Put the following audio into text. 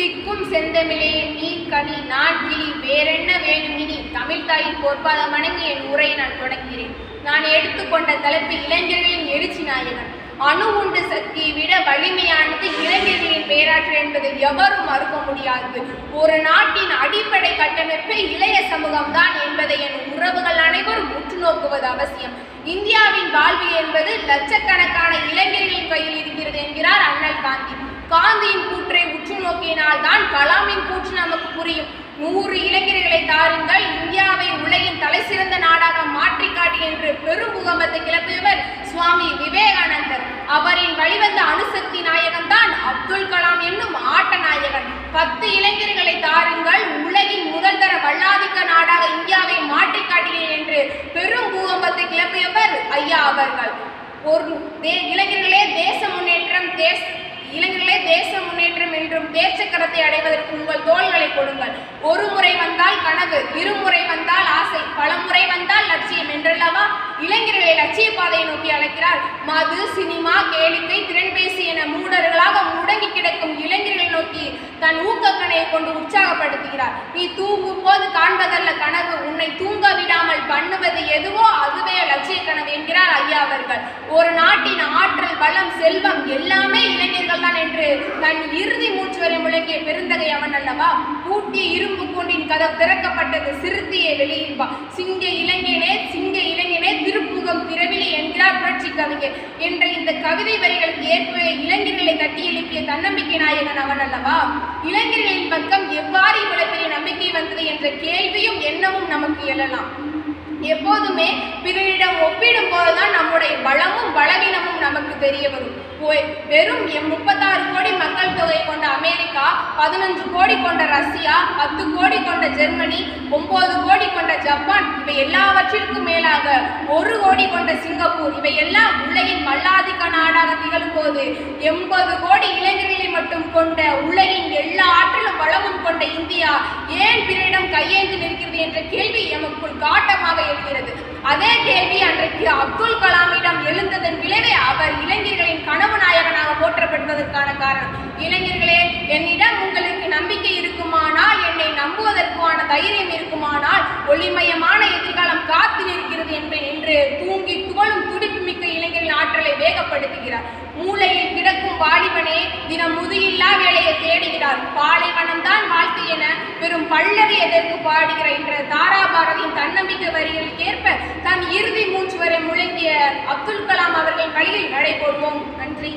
திக்கும் செந்தமிழே நீ கனி நான் கிளி வேறென்ன வேணும் இனி? தமிழ் தாயின் பொற்பாதம் வணங்கி என் உரையை நான் தொடங்குகிறேன். நான் எடுத்துக்கொண்ட தலைப்பு இளைஞர்களின் எழுச்சி நாயகன். அணு உண்டு சக்தியை விட வலிமையானது இளைஞர்களின் பேராற்றல் என்பது எவரும் மறுக்க முடியாது. ஒரு நாட்டின் அடிப்படை கட்டமைப்பே இளைய சமூகம்தான் என்பதை என் உறவுகள் அனைவரும் உற்று நோக்குவது அவசியம். இந்தியாவின் வாழ்வு என்பது லட்சக்கணக்கான இளைஞர்களின் கையில் இருக்கிறது என்கிறார் அண்ணல் காந்தி. காந்தியின் கூற்றை உற்று நோக்கினால் தான் கலாமின் கூற்று நமக்கு புரியும். நூறு இளைஞர்களை தாருங்கள் இந்தியாவை உலகின் தலை சிறந்த நாடாக மாற்றி காட்டி என்று பெரும் முகமத்தை கிளப்பியவர் சுவாமி விவேகானந்தர். அவரின் வழிவந்த அணுசக்தி நாயகன் தான் அப்துல் கலாம் என்னும் ஆட்ட நாயகன். பத்து இளைஞர்களை தாருங்கள் உலகின் முதல் தர வல்லாதிக்க நாடாக இந்தியாவை மாற்றி காட்டினேன் என்று பெரும் பூகம்பத்தை கிளப்பியவர் ஐயா அவர்கள். ஒரு தே- இளைஞர்களே தேச முன்னேற்றம் தேச இளைஞர்களே தேச முன்னேற்றம் என்றும் தேர்ச்சக்கரத்தை அடைவதற்கு உங்கள் தோள்களை கொடுங்கள். ஒரு முறை வந்தால் கனவு இருமுறை வந்தால் ஆசை பல முறை வந்தால் லட்சியம் என்றல்லவா? இளைஞர்களை லட்சிய பாதையை நோக்கி அழைக்கிறார். மது சினிமா கேளிக்கை திறன்பேசி என மூடர்களாக முடங்கி கிடக்கும் இளைஞர்கள் நோக்கி தன் ஊக்கக்கணையை கொண்டு உற்சாகப்படுத்துகிறார். நீ தூங்கும் போது காண்பதல்ல கனவு உன்னை தூங்க விடாமல் பண்ணுவது எதுவோ அதுவே லட்சிய கனவு. ஐயா ஒரு நாட்டின் ஆற்றல் பலம் செல்வம் எல்லாமே இளைஞர்கள் தான் என்று தன் இறுதி மூச்சு வரை முழங்கிய பெருந்தகை அவன் அல்லவா? பூட்டிய இரும்பு கூண்டின் கதவு திறக்கப்பட்டது. சிறுத்தையை வெளியில்வா சிங்க இளைஞனே சிங்க இளைஞனே திருப்புகம் திரவிலி என்கிறார் புரட்சி கவிஞர் என்ற இந்த கவிதை வரிகளுக்கு ஏற்ப இளைஞர்களை தட்டி எழுப்பிய தன்னம்பிக்கை நாயகன் அவன் அல்லவா? இளைஞர்களின் பக்கம் பெரிய வந்தது என்ற கேள்வியும் எண்ணமும் நமக்கு எழலாம். எப்போதுமே பிறரிடம் ஒப்பிடும் போதுதான் நம்முடைய பலமும் பலவீனமும் நமக்கு தெரிய வரும். வெறும் முப்பத்தாறு கோடி மக்கள் தொகை கொண்ட அமெரிக்கா பதினஞ்சு கோடி கொண்ட ரஷ்யா பத்து கோடி கொண்ட ஜெர்மனி ஒன்பது கோடி கொண்ட ஜப்பான் இவை எல்லாவற்றிற்கும் மேலாக ஒரு கோடி கொண்ட சிங்கப்பூர் இவை எல்லாம் உலகின் மல்லாதிக்க நாடாக திகழும் போது எண்பது கோடி இளைஞர்கள் மட்டும் கொண்ட உலகின் எல்லா ஆற்றலும் வளமும் கொண்ட இந்தியா ஏன் பிறரிடம் கையேந்தி நிற்கிறது என்ற கேள்வி எமக்குள் காட்டமாக எழுகிறது. அதே கேள்வி அன்றைக்கு அப்துல் கலாமிடம் எழுந்ததன் விளைவே அவர் இளைஞர்களின் கனவு நாயகனாக போற்றப்படுவதற்கான காரணம். இளைஞர்களே என்னிடம் உங்களுக்கு நம்பிக்கை இருக்குமானால் என்னை நம்புவதற்கான தைரியம் இருக்குமானால் ஒளிமயமான எதிர்காலம் காத்து நிற்கிறது என்பேன் என்று தூங்கி துவளும் துடிப்புமிக்க இளைஞர்களின் ஆற்றலை வேகப்படுத்த பாடுகிறார் பாலைவனம் தான் வாழ்க்கை என பெரும் பல்லவி எதற்கு பாடுகிற என்ற தாராபாரதியின் தன்னம்பிக்கை வரிகளுக்கு ஏற்ப தன் இறுதி மூச்சு வரை முழங்கிய அப்துல் கலாம் அவர்கள் வழியில் நடைபோடுவோம். நன்றி.